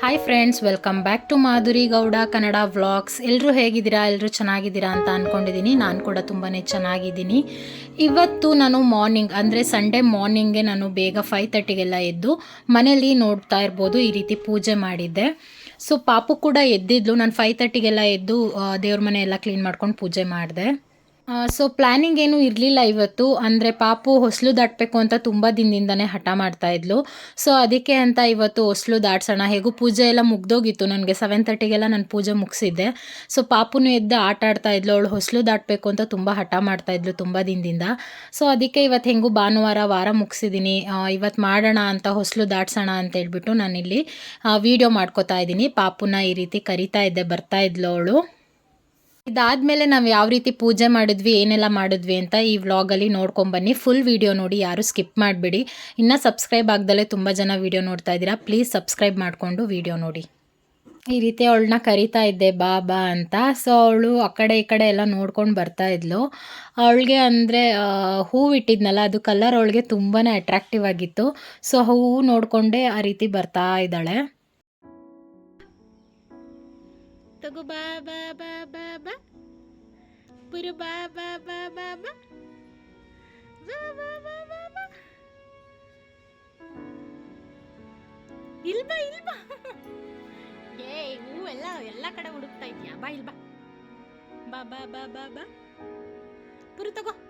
Hi friends welcome back to Madhuri Gowda Kannada vlogs ಎಲ್ಲರೂ ಹೇಗಿದ್ದೀರಾ? ಎಲ್ಲರೂ ಚೆನ್ನಾಗಿದ್ದೀರಾ ಅಂತ ಅಂದ್ಕೊಂಡಿದ್ದೀನಿ ನಾನು ಕೂಡ ತುಂಬಾ ಚೆನ್ನಾಗಿದ್ದೀನಿ. ಇವತ್ತು ನಾನು ಮಾರ್ನಿಂಗ್ ಅಂದರೆ ಸಂಡೇ ಮಾರ್ನಿಂಗೇ ನಾನು ಬೇಗ ಫೈವ್ ತರ್ಟಿಗೆಲ್ಲ ಎದ್ದು ಮನೇಲಿ ನೋಡ್ತಾ ಇರ್ಬೋದು, ಈ ರೀತಿ ಪೂಜೆ ಮಾಡಿದ್ದೆ. ಸೊ ಪಾಪು ಕೂಡ ಎದ್ದಿದ್ಲು. ನಾನು ಫೈವ್ ತರ್ಟಿಗೆಲ್ಲ ಎದ್ದು ದೇವ್ರ ಮನೆ ಎಲ್ಲ ಕ್ಲೀನ್ ಮಾಡ್ಕೊಂಡು ಪೂಜೆ ಮಾಡಿದೆ. ಸೊ ಪ್ಲ್ಯಾನಿಂಗ್ ಏನೂ ಇರಲಿಲ್ಲ ಇವತ್ತು. ಅಂದರೆ ಪಾಪು ಹೊಸಲು ದಾಟಬೇಕು ಅಂತ ತುಂಬ ದಿನದಿಂದನೇ ಹಠ ಮಾಡ್ತಾ ಇದ್ಲು. ಸೊ ಅದಕ್ಕೆ ಅಂತ ಇವತ್ತು ಹೊಸಲು ದಾಟ್ಸೋಣ. ಹೇಗೂ ಪೂಜೆ ಎಲ್ಲ ಮುಗ್ದೋಗಿತ್ತು. ನನಗೆ ಸೆವೆನ್ ತರ್ಟಿಗೆಲ್ಲ ನಾನು ಪೂಜೆ ಮುಗಿಸಿದ್ದೆ. ಸೊ ಪಾಪುನೂ ಎದ್ದು ಆಟ ಆಡ್ತಾ ಇದ್ಲು. ಅವಳು ಹೊಸಲು ದಾಟಬೇಕು ಅಂತ ತುಂಬ ಹಠ ಮಾಡ್ತಾ ಇದ್ಲು ತುಂಬ ದಿನದಿಂದ. ಸೊ ಅದಕ್ಕೆ ಇವತ್ತು ಹೆಂಗೂ ಭಾನುವಾರ, ವಾರ ಮುಗಿಸಿದ್ದೀನಿ ಇವತ್ತು ಮಾಡೋಣ ಅಂತ, ಹೊಸಲು ದಾಟ್ಸೋಣ ಅಂತ ಹೇಳ್ಬಿಟ್ಟು ನಾನಿಲ್ಲಿ ವಿಡಿಯೋ ಮಾಡ್ಕೋತಾ ಇದ್ದೀನಿ. ಪಾಪುನ ಈ ರೀತಿ ಕರಿತಾ ಇದ್ದೆ, ಬರ್ತಾ ಇದ್ಲು ಅವಳು. ಇದಾದಮೇಲೆ ನಾವು ಯಾವ ರೀತಿ ಪೂಜೆ ಮಾಡಿದ್ವಿ, ಏನೆಲ್ಲ ಮಾಡಿದ್ವಿ ಅಂತ ಈ ವ್ಲಾಗಲ್ಲಿ ನೋಡ್ಕೊಂಬನ್ನಿ ಫುಲ್ ವಿಡಿಯೋ ನೋಡಿ ಯಾರು ಸ್ಕಿಪ್ ಮಾಡಿಬಿಡಿ. ಇನ್ನೂ ಸಬ್ಸ್ಕ್ರೈಬ್ ಆಗ್ದಲೇ ತುಂಬ ಜನ ವಿಡಿಯೋ ನೋಡ್ತಾ ಇದ್ದೀರಾ. ಪ್ಲೀಸ್ ಸಬ್ಸ್ಕ್ರೈಬ್ ಮಾಡಿಕೊಂಡು ವಿಡಿಯೋ ನೋಡಿ. ಈ ರೀತಿ ಅವಳನ್ನ ಕರಿತಾ ಇದ್ದೆ, ಬಾ ಬಾ ಅಂತ. ಸೊ ಅವಳು ಆ ಕಡೆ ಈ ಕಡೆ ಎಲ್ಲ ನೋಡ್ಕೊಂಡು ಬರ್ತಾ ಇದ್ಲು. ಅವಳಿಗೆ ಅಂದರೆ ಹೂವು ಇಟ್ಟಿದ್ನಲ್ಲ, ಅದು ಕಲರ್ ಅವಳಿಗೆ ತುಂಬಾ ಅಟ್ರಾಕ್ಟಿವ್ ಆಗಿತ್ತು. ಸೊ ಹೂವು ನೋಡಿಕೊಂಡೇ ಆ ರೀತಿ ಬರ್ತಾ ಇದ್ದಾಳೆ. ತಗೋ ಬಾ ಬಾ ಬಾ ಬಾ ಬಾ ಪುರು ಬಾ ಬಾ ಬಾ ಬಾ ಬಾ ಬಾ ಬಾ ಬಾ ಬಾ ಬಾ ಇಲ್ಬಾ ಇಲ್ಬಾ ಏ ಹೂ ಎಲ್ಲ ಎಲ್ಲ ಕಡೆ ಹುಡುಕ್ತಾ ಇದೆಯಾ ಬಾ ಇಲ್ಬಾ ಬಾ ಬಾ ಬಾ ಬಾ ಬಾ ಪುರು ತಗೋ ತಗೋ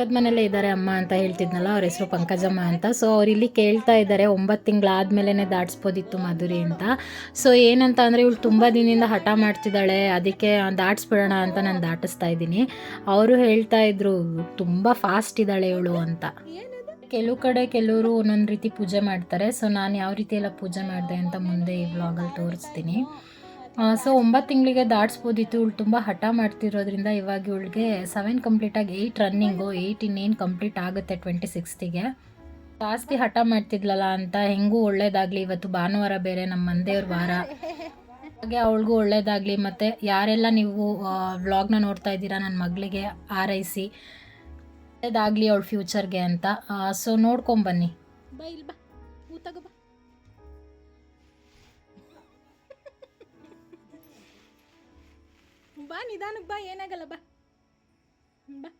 ಪಕ್ಕದ ಮನೆಯಲ್ಲೇ ಇದ್ದಾರೆ ಅಮ್ಮ ಅಂತ ಹೇಳ್ತಿದ್ನಲ್ಲ, ಅವ್ರ ಹೆಸರು ಪಂಕಜಮ್ಮ ಅಂತ. ಸೊ ಇಲ್ಲಿ ಕೇಳ್ತಾ ಇದ್ದಾರೆ, ಒಂಬತ್ತು ತಿಂಗಳಾದ್ಮೇಲೆ ದಾಟಿಸ್ಬೋದಿತ್ತು ಮಧುರಿ ಅಂತ. ಸೊ ಏನಂತ ಅಂದರೆ ಇವಳು ತುಂಬ ದಿನದಿಂದ ಹಠ ಮಾಡ್ತಿದ್ದಾಳೆ, ಅದಕ್ಕೆ ದಾಟಿಸ್ಬಿಡೋಣ ಅಂತ ನಾನು ದಾಟಿಸ್ತಾ ಇದ್ದೀನಿ. ಅವರು ಹೇಳ್ತಾ ಇದ್ರು, ತುಂಬ ಫಾಸ್ಟ್ ಇದ್ದಾಳೆ ಇವಳು ಅಂತ. ಕೆಲವು ಕಡೆ ಕೆಲವರು ಒಂದೊಂದು ರೀತಿ ಪೂಜೆ ಮಾಡ್ತಾರೆ. ಸೊ ನಾನು ಯಾವ ರೀತಿ ಎಲ್ಲ ಪೂಜೆ ಮಾಡಿದೆ ಅಂತ ಮುಂದೆ ಈ ವ್ಲಾಗಲ್ಲಿ ತೋರಿಸ್ತೀನಿ. ಸೊ ಒಂಬತ್ತು ತಿಂಗಳಿಗೆ ದಾಟಿಸ್ಬೋದಿತ್ತು. ಇವಳು ತುಂಬ ಹಠ ಮಾಡ್ತಿರೋದ್ರಿಂದ ಇವಾಗ ಇವಳಿಗೆ ಸೆವೆನ್ ಕಂಪ್ಲೀಟಾಗಿ ಏಯ್ಟ್ ರನ್ನಿಂಗು ಏಯ್ಟ್ ಇನ್ನೇನು ಕಂಪ್ಲೀಟ್ ಆಗುತ್ತೆ ಟ್ವೆಂಟಿ ಸಿಕ್ಸ್ತಿಗೆ ಜಾಸ್ತಿ ಹಠ ಮಾಡ್ತಿದ್ಲಲ್ಲ ಅಂತ ಹೆಂಗೂ ಒಳ್ಳೇದಾಗಲಿ. ಇವತ್ತು ಭಾನುವಾರ ಬೇರೆ ನಮ್ಮ ಮಂದೆಯವ್ರ ವಾರ. ಹಾಗೆ ಅವಳಿಗೂ ಒಳ್ಳೇದಾಗಲಿ. ಮತ್ತು ಯಾರೆಲ್ಲ ನೀವು ವ್ಲಾಗ್ನ ನೋಡ್ತಾ ಇದ್ದೀರಾ ನನ್ನ ಮಗಳಿಗೆ ಆರೈಸಿ. ಒಳ್ಳೇದಾಗಲಿ ಅವಳ ಫ್ಯೂಚರ್ಗೆ ಅಂತ. ಸೊ ನೋಡ್ಕೊಂಬನ್ನಿ ಬಾ ಇಲ್ಲಿ ಬಾ. ಬಾ ನಿಧಾನಕ್ಕೆ ಬಾ, ಏನಾಗಲ್ಲ, ಬಾ. ಬಾ.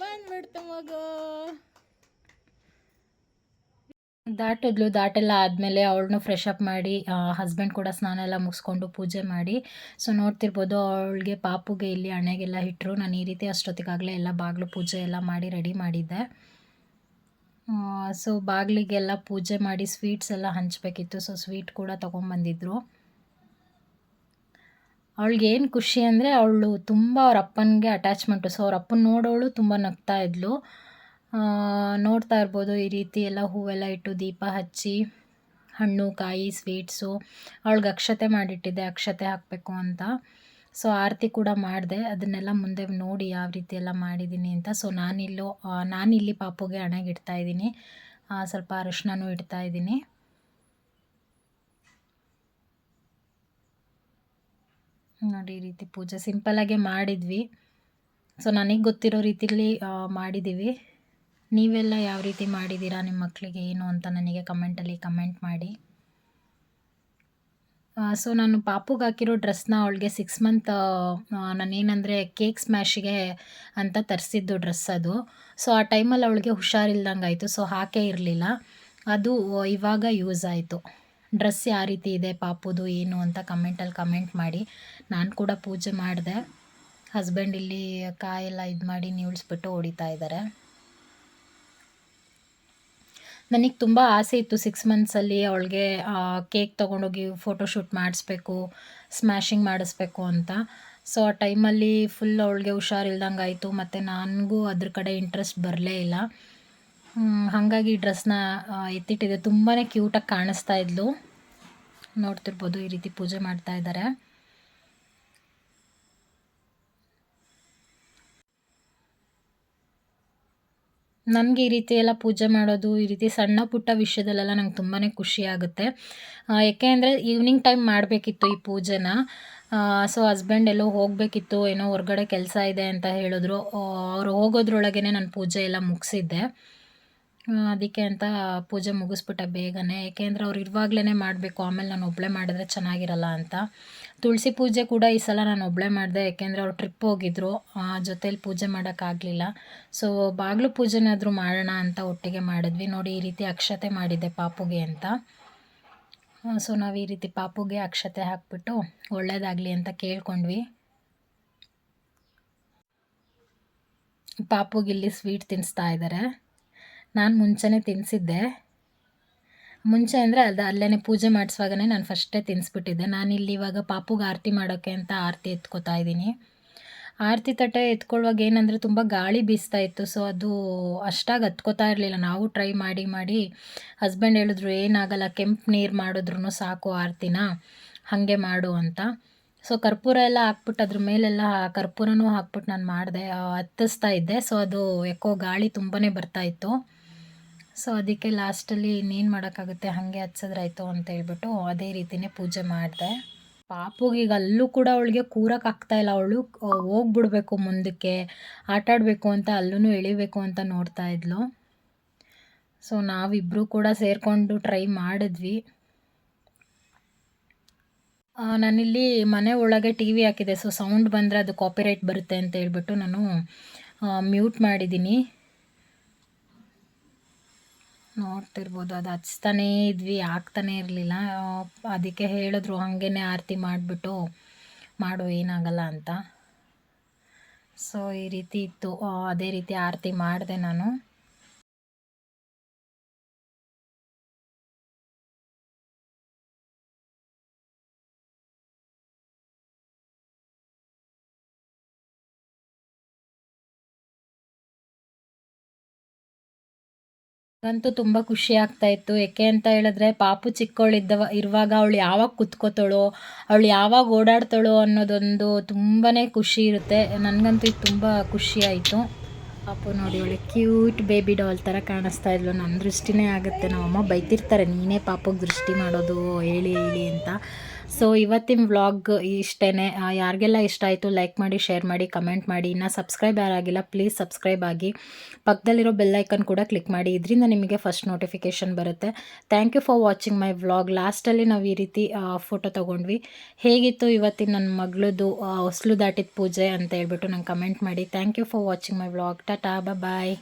ಬಂದ್ಬಿಡ್ತು ಮಗು. ದಾಟಿದ್ಲು, ದಾಟೆಲ್ಲ ಆದಮೇಲೆ ಅವಳನ್ನು ಫ್ರೆಶ್ ಅಪ್ ಮಾಡಿ ಹಸ್ಬೆಂಡ್ ಕೂಡ ಸ್ನಾನ ಎಲ್ಲ ಮುಗಿಸ್ಕೊಂಡು ಪೂಜೆ ಮಾಡಿ. ಸೊ ನೋಡ್ತಿರ್ಬೋದು ಅವಳಿಗೆ ಪಾಪುಗೆ ಇಲ್ಲಿ ಹಣೆಗೆಲ್ಲ ಇಟ್ಟರು ನಾನು ಈ ರೀತಿ ಅಷ್ಟೊತ್ತಿಗಾಗಲೇ ಎಲ್ಲ ಬಾಗಿಲು ಪೂಜೆ ಎಲ್ಲ ಮಾಡಿ ರೆಡಿ ಮಾಡಿದ್ದೆ. ಸೊ ಬಾಗಿಲಿಗೆಲ್ಲ ಪೂಜೆ ಮಾಡಿ ಸ್ವೀಟ್ಸ್ ಎಲ್ಲ ಹಂಚಬೇಕಿತ್ತು. ಸೊ ಸ್ವೀಟ್ ಕೂಡ ತೊಗೊಂಬಂದಿದ್ರು. ಅವಳಿಗೆ ಏನು ಖುಷಿ ಅಂದರೆ ಅವಳು ತುಂಬ ಅವ್ರ ಅಪ್ಪನಿಗೆ ಅಟ್ಯಾಚ್ಮೆಂಟು ಸೊ ಅವ್ರ ಅಪ್ಪನ ನೋಡೋಳು ತುಂಬ ನಗ್ತಾ ಇದ್ಲು. ಆ, ನೋಡ್ತಾ ಇರ್ಬೋದು ಈ ರೀತಿ ಎಲ್ಲ ಹೂವೆಲ್ಲ ಇಟ್ಟು ದೀಪ ಹಚ್ಚಿ ಹಣ್ಣು ಕಾಯಿ ಸ್ವೀಟ್ಸು ಅವಳಿಗೆ ಅಕ್ಷತೆ ಮಾಡಿಟ್ಟಿದ್ದೆ ಅಕ್ಷತೆ ಹಾಕಬೇಕು ಅಂತ. ಸೊ ಆರತಿ ಕೂಡ ಮಾಡಿದೆ. ಅದನ್ನೆಲ್ಲ ಮುಂದೆ ನೋಡಿ ಯಾವ ರೀತಿ ಎಲ್ಲ ಮಾಡಿದ್ದೀನಿ ಅಂತ. ಸೊ ನಾನಿಲ್ಲೂ ನಾನಿಲ್ಲಿ ಪಾಪುಗೆ ಹಣೆಗೆ ಇಡ್ತಾ ಇದ್ದೀನಿ ಸ್ವಲ್ಪ ಅರಿಶಿನೂ ಇಡ್ತಾ ಇದ್ದೀನಿ. ನೋಡಿ ಈ ರೀತಿ ಪೂಜೆ ಸಿಂಪಲ್ಲಾಗೆ ಮಾಡಿದ್ವಿ. ಸೊ ನನಗೆ ಗೊತ್ತಿರೋ ರೀತಿಲಿ ಮಾಡಿದ್ದೀವಿ ನೀವೆಲ್ಲ ಯಾವ ರೀತಿ ಮಾಡಿದ್ದೀರಾ ನಿಮ್ಮ ಮಕ್ಕಳಿಗೆ ಏನು ಅಂತ ನನಗೆ ಕಮೆಂಟಲ್ಲಿ ಕಮೆಂಟ್ ಮಾಡಿ. ಸೊ ನಾನು ಪಾಪುಗೆ ಹಾಕಿರೋ ಡ್ರೆಸ್ನ ಅವಳಿಗೆ ಸಿಕ್ಸ್ ಮಂತ್ ನಾನೇನಂದರೆ ಕೇಕ್ ಸ್ಮ್ಯಾಶಿಗೆ ಅಂತ ತರಿಸಿದ್ದು ಡ್ರೆಸ್ ಅದು. ಸೊ ಆ ಟೈಮಲ್ಲಿ ಅವಳಿಗೆ ಹುಷಾರಿಲ್ದಂಗೆ ಆಯಿತು ಸೊ ಹಾಕೇ ಇರಲಿಲ್ಲ. ಅದು, ಇವಾಗ ಯೂಸ್ ಆಯಿತು. ಡ್ರೆಸ್ ಯಾವ ರೀತಿ ಇದೆ, ಪಾಪುದು ಏನು ಅಂತ ಕಮೆಂಟಲ್ಲಿ ಕಮೆಂಟ್ ಮಾಡಿ. ನಾನು ಕೂಡ ಪೂಜೆ ಮಾಡಿದೆ. ಹಸ್ಬೆಂಡ್ ಇಲ್ಲಿ ಕಾಯೆಲ್ಲ ಇದು ಮಾಡಿ ನೀಳ್ಸ್ಬಿಟ್ಟು ಹೊಡಿತಾ ಇದ್ದಾರೆ ನನಗೆ ತುಂಬ ಆಸೆ ಇತ್ತು ಸಿಕ್ಸ್ ಮಂತ್ಸಲ್ಲಿ ಅವಳಿಗೆ ಕೇಕ್ ತೊಗೊಂಡೋಗಿ ಫೋಟೋಶೂಟ್ ಮಾಡಿಸ್ಬೇಕು ಸ್ಮ್ಯಾಶಿಂಗ್ ಮಾಡಿಸ್ಬೇಕು ಅಂತ. ಸೊ ಆ ಟೈಮಲ್ಲಿ ಫುಲ್ ಅವಳಿಗೆ ಹುಷಾರಿಲ್ದಂಗೆ ಆಯಿತು. ಮತ್ತು ನನಗೂ ಅದ್ರ ಕಡೆ ಇಂಟ್ರೆಸ್ಟ್ ಬರಲೇ ಇಲ್ಲ. ಹ್ಮ್, ಈ ಡ್ರೆಸ್ನ ಎತ್ತಿಟ್ಟಿದೆ. ತುಂಬಾ ಕ್ಯೂಟಾಗಿ ಕಾಣಿಸ್ತಾ ಇದ್ಲು. ನೋಡ್ತಿರ್ಬೋದು ಈ ರೀತಿ ಪೂಜೆ ಮಾಡ್ತಾ ಇದ್ದಾರೆ ನನಗೆ ಈ ರೀತಿ ಎಲ್ಲ ಪೂಜೆ ಮಾಡೋದು ಈ ರೀತಿ ಸಣ್ಣ ಪುಟ್ಟ ವಿಷಯದಲ್ಲೆಲ್ಲ ನಂಗೆ ತುಂಬಾ ಖುಷಿ ಆಗುತ್ತೆ. ಯಾಕೆ ಅಂದರೆ ಈವ್ನಿಂಗ್ ಟೈಮ್ ಮಾಡಬೇಕಿತ್ತು ಈ ಪೂಜೆನ. ಸೊ ಹಸ್ಬೆಂಡ್ ಎಲ್ಲೋ ಹೋಗಬೇಕಿತ್ತು ಏನೋ ಹೊರಗಡೆ ಕೆಲಸ ಇದೆ ಅಂತ ಹೇಳಿದ್ರು. ಅವರು ಹೋಗೋದ್ರೊಳಗೇ ನಾನು ಪೂಜೆ ಎಲ್ಲ ಮುಗಿಸಿದ್ದೆ. ಅದಕ್ಕೆ ಅಂತ ಪೂಜೆ ಮುಗಿಸ್ಬಿಟ್ಟೆ ಬೇಗನೆ. ಏಕೆಂದರೆ ಅವ್ರು ಇರುವಾಗಲೇ ಮಾಡಬೇಕು. ಆಮೇಲೆ ನಾನು ಒಬ್ಬಳೇ ಮಾಡಿದ್ರೆ ಚೆನ್ನಾಗಿರಲ್ಲ ಅಂತ. ತುಳಸಿ ಪೂಜೆ ಕೂಡ ಈ ಸಲ ನಾನು ಒಬ್ಬಳೇ ಮಾಡಿದೆ. ಏಕೆಂದರೆ ಅವ್ರು ಟ್ರಿಪ್ ಹೋಗಿದ್ರು. ಜೊತೇಲಿ ಪೂಜೆ ಮಾಡೋಕ್ಕಾಗಲಿಲ್ಲ ಸೊ ಬಾಗಿಲು ಪೂಜೆನಾದರೂ ಮಾಡೋಣ ಅಂತ ಒಟ್ಟಿಗೆ ಮಾಡಿದ್ವಿ. ನೋಡಿ, ಈ ರೀತಿ ಅಕ್ಷತೆ ಮಾಡಿದ್ದೆ ಪಾಪುಗೆ ಅಂತ. ಸೊ ನಾವು ಈ ರೀತಿ ಪಾಪುಗೆ ಅಕ್ಷತೆ ಹಾಕ್ಬಿಟ್ಟು ಒಳ್ಳೇದಾಗಲಿ ಅಂತ ಕೇಳ್ಕೊಂಡ್ವಿ. ಪಾಪುಗೆ ಇಲ್ಲಿ ಸ್ವೀಟ್ ತಿನ್ನಿಸ್ತಾ ಇದ್ದಾರೆ ನಾನು ಮುಂಚೆನೇ ತಿನ್ನಿಸಿದ್ದೆ ಮುಂಚೆ ಅಂದರೆ ಅದು ಅಲ್ಲೇ ಪೂಜೆ ಮಾಡಿಸುವಾಗನೇ ನಾನು ಫಸ್ಟೇ ತಿನ್ನಿಸ್ಬಿಟ್ಟಿದ್ದೆ ನಾನಿಲ್ಲಿ ಇವಾಗ ಪಾಪುಗೆ ಆರತಿ ಮಾಡೋಕ್ಕೆ ಅಂತ ಆರತಿ ಎತ್ಕೋತಾ ಇದ್ದೀನಿ. ಆರತಿ ತಟ್ಟೆ ಎತ್ಕೊಳ್ಳುವಾಗ ಏನಂದರೆ ತುಂಬ ಗಾಳಿ ಬೀಸ್ತಾ ಇತ್ತು. ಸೊ ಅದು ಅಷ್ಟಾಗಿ ಹತ್ಕೋತಾ ಇರಲಿಲ್ಲ. ನಾವು ಟ್ರೈ ಮಾಡಿ ಮಾಡಿ ಹಸ್ಬೆಂಡ್ ಹೇಳಿದ್ರು, ಏನಾಗಲ್ಲ, ಕೆಂಪು ನೀರು ಮಾಡಿದ್ರು ಸಾಕು ಆರತಿನ, ಹಾಗೆ ಮಾಡು ಅಂತ. ಸೊ ಕರ್ಪೂರ ಎಲ್ಲ ಹಾಕ್ಬಿಟ್ಟು ಅದ್ರ ಮೇಲೆಲ್ಲ ಕರ್ಪೂರನೂ ಹಾಕ್ಬಿಟ್ಟು ನಾನು ಮಾಡಿದೆ ಹತ್ತಿಸ್ತಾ ಇದ್ದೆ. ಸೊ ಅದು ಯಾಕೋ ಗಾಳಿ ತುಂಬಾ ಬರ್ತಾ ಇತ್ತು. ಸೊ ಅದಕ್ಕೆ ಲಾಸ್ಟಲ್ಲಿ ಇನ್ನೇನು ಮಾಡೋಕ್ಕಾಗುತ್ತೆ? ಹಾಗೆ ಹಚ್ಚಿದ್ರಾಯ್ತು ಅಂತ ಹೇಳ್ಬಿಟ್ಟು ಅದೇ ರೀತಿನೇ ಪೂಜೆ ಮಾಡಿದೆ. ಪಾಪುಗೆ ಈಗ ಅಲ್ಲೂ ಕೂಡ ಅವಳಿಗೆ ಕೂರಕ್ಕಾಗ್ತಾ ಇಲ್ಲ. ಅವಳು ಹೋಗ್ಬಿಡ್ಬೇಕು ಮುಂದಕ್ಕೆ. ಆಟಾಡಬೇಕು ಅಂತ ಅಲ್ಲೂ ಎಳಿಬೇಕು ಅಂತ ನೋಡ್ತಾ ಇದ್ಲು. ಸೊ ನಾವಿಬ್ಬರೂ ಕೂಡ ಸೇರಿಕೊಂಡು ಟ್ರೈ ಮಾಡಿದ್ವಿ. ನಾನಿಲ್ಲಿ ಮನೆ ಒಳಗೆ ಟಿ ವಿ ಹಾಕಿದೆ. ಸೊ ಸೌಂಡ್ ಬಂದರೆ ಅದು ಕಾಪಿರೈಟ್ ಬರುತ್ತೆ ಅಂತ ಹೇಳ್ಬಿಟ್ಟು ನಾನು ಮ್ಯೂಟ್ ಮಾಡಿದ್ದೀನಿ. ನೋಡ್ತಿರ್ಬೋದು. ಅದು ಹಚ್ತಾನೇ ಇದ್ವಿ ಆಗ್ತಾನೇ ಇರಲಿಲ್ಲ. ಅದಕ್ಕೆ ಹೇಳಿದ್ರು ಹಾಗೇ ಆರತಿ ಮಾಡಿಬಿಟ್ಟು ಮಾಡು, ಏನಾಗಲ್ಲ ಅಂತ. ಸೊ ಈ ರೀತಿ ಇತ್ತು. ಅದೇ ರೀತಿ ಆರತಿ ಮಾಡಿದೆ ನಾನು. ನಂಗಂತೂ ತುಂಬ ಖುಷಿ ಆಗ್ತಾ ಇತ್ತು. ಏಕೆ ಅಂತ ಹೇಳಿದ್ರೆ ಪಾಪು ಚಿಕ್ಕವಳಿದ್ದವ ಇರುವಾಗ ಅವಳು ಯಾವಾಗ ಕುತ್ಕೋತಾಳೋ, ಅವಳು ಯಾವಾಗ ಓಡಾಡ್ತಾಳೋ ಅನ್ನೋದೊಂದು ತುಂಬಾ ಖುಷಿ ಇರುತ್ತೆ. ನನಗಂತೂ ಇದು ತುಂಬ ಖುಷಿ ಆಯಿತು. ಪಾಪು ನೋಡಿ ಅವಳು ಕ್ಯೂಟ್ ಬೇಬಿ ಡಾಲ್ ಥರ ಕಾಣಿಸ್ತಾ ಇದ್ಲು. ನನ್ನ ದೃಷ್ಟಿನೇ ಆಗುತ್ತೆ. ನಮ್ಮಮ್ಮ ಬೈತಿರ್ತಾರೆ, ನೀನೇ ಪಾಪಗೆ ದೃಷ್ಟಿ ಮಾಡೋದು, ಹೇಳಿ ಹೇಳಿ ಅಂತ. ಸೊ ಇವತ್ತಿನ ವ್ಲಾಗ್ ಇಷ್ಟೇ ಯಾರಿಗೆಲ್ಲ ಇಷ್ಟ ಆಯಿತು ಲೈಕ್ ಮಾಡಿ ಶೇರ್ ಮಾಡಿ ಕಮೆಂಟ್ ಮಾಡಿ, ಇನ್ನು ಸಬ್ಸ್ಕ್ರೈಬ್ ಯಾರಾಗಿಲ್ಲ ಪ್ಲೀಸ್ ಸಬ್ಸ್ಕ್ರೈಬ್ ಆಗಿ. ಪಕ್ಕದಲ್ಲಿರೋ ಬೆಲ್ಲೈಕನ್ ಕೂಡ ಕ್ಲಿಕ್ ಮಾಡಿ. ಇದರಿಂದ ನಿಮಗೆ ಫಸ್ಟ್ ನೋಟಿಫಿಕೇಷನ್ ಬರುತ್ತೆ. Thank you for watching my vlog ಲಾಸ್ಟಲ್ಲಿ ನಾವು ಈ ರೀತಿ ಫೋಟೋ ತೊಗೊಂಡ್ವಿ. ಹೇಗಿತ್ತು ಇವತ್ತಿನ ನನ್ನ ಮಗಳದು ಹೊಸಲು ದಾಟಿದ ಪೂಜೆ ಅಂತ ಹೇಳ್ಬಿಟ್ಟು ನಂಗೆ ಕಮೆಂಟ್ ಮಾಡಿ. Thank you for watching my vlog tata bye